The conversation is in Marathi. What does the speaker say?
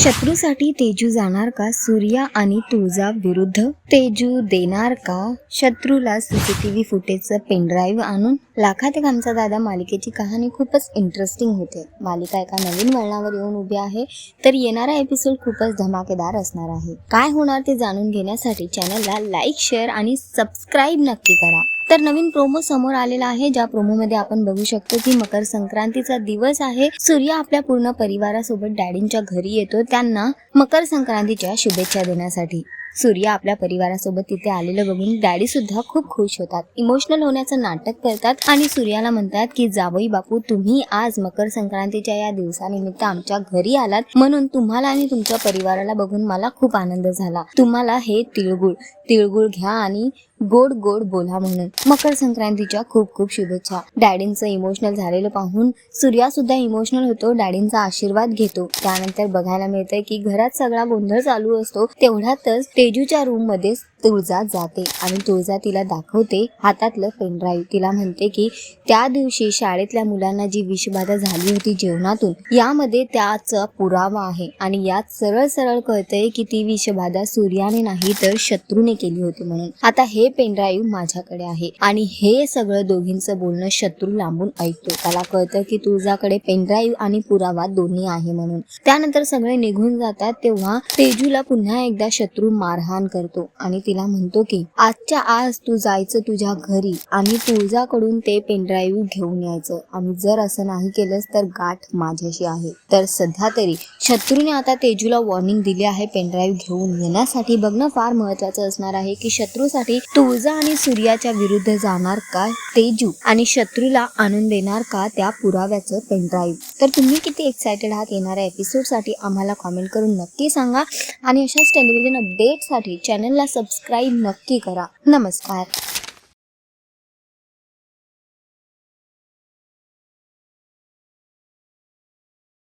शत्रूसाठी तेजू जाणार का? सूर्या आणि तुळजा विरुद्ध तेजू देणार का? शत्रूला सीसीटीव्ही फुटेजचं पेनड्राईव्ह आणून लाखात एक आमचा दादा मालिकेची कहाणी खूपच इंटरेस्टिंग होते. मालिका एका नवीन वळणावर येऊन उभी आहे. तर येणारा एपिसोड खूपच धमाकेदार असणार आहे. काय होणार ते जाणून घेण्यासाठी चॅनलला लाईक शेअर आणि सबस्क्राईब नक्की करा. तर नवीन प्रोमो समोर आलेला आहे. ज्या प्रोमो मध्ये आपण बघू शकतो की मकर संक्रांतीचा दिवस आहे. सूर्य आपल्या पूर्ण परिवारासोबत डॅडींच्या घरी येतो. त्यांना मकर संक्रांतीच्या शुभेच्छा देण्यासाठी. सूर्य आपल्या परिवारासोबत तिथे आलेलं बघून डॅडी सुद्धा खूप खुश होतात. इमोशनल होण्याचं नाटक करतात आणि सूर्याला म्हणतात की जावई बापू तुम्ही आज मकर संक्रांतीच्या या दिवसानिमित्त आमच्या घरी आलात. म्हणून तुम्हाला आणि तुमच्या परिवाराला बघून मला खूप आनंद झाला. तुम्हाला हे तिळगुळ तिळगुळ घ्या आणि गोड गोड बोला म्हणून. मकर संक्रांतीच्या खूप खूप शुभेच्छा. डॅडींचं इमोशनल झालेलं पाहून सूर्या सुद्धा इमोशनल होतो डॅडींचा आशीर्वाद घेतो. त्यानंतर बघायला मिळतंय की घरात सगळा गोंधळ चालू असतो तेवढ्यातच तेजूच्या रूममध्ये तुळजा जाते आणि तुळजा तिला दाखवते. हातातलं पेनड्राईव्ह तिला म्हणते की त्या दिवशी शाळेतल्या मुलांना जी विषबाधा झाली होती जेवणातून यामध्ये त्याचा पुरावा आहे आणि यात सरळ सरळ कळतंय की ती विषबाधा सूर्याने नाही तर शत्रूने केली होती म्हणून. आता हे पेनड्राईव्ह माझ्याकडे आहे आणि हे सगळं दोघींचं बोलणं शत्रू लांबून ऐकतो. त्याला कळतं की तुळजाकडे पेनड्राईव्ह आणि पुरावा दोन्ही आहे म्हणून. त्यानंतर सगळे निघून जातात तेव्हा तेजूला पुन्हा एकदा शत्रू मारहाण करतो आणि तिला म्हणतो की आजच्या आज तू जायचं तुझ्या घरी आणि तुळजाकडून ते पेनड्राईव्ह घेऊन यायचं. आणि जर असं नाही केलंस तर गाठ माझ्याशी आहे. तर सध्या तरी शत्रूने आता तेजूला वॉर्निंग दिली आहे पेनड्राईव्ह घेऊन येण्यासाठी. बघणं फार महत्वाचं असणार आहे की शत्रूसाठी तुळजा आणि सूर्याच्या विरुद्ध जाणार का तेजू आणि शत्रूला आणून देणार का त्या पुराव्याचं पेनड्राईव्ह? तर तुम्ही किती एक्सायटेड आहात येणाऱ्या एपिसोडसाठी आम्हाला कॉमेंट करून नक्की सांगा. आणि अशाच टेलिव्हिजन अपडेटसाठी चॅनलला सबस्क्राईब नक्की करा. नमस्कार.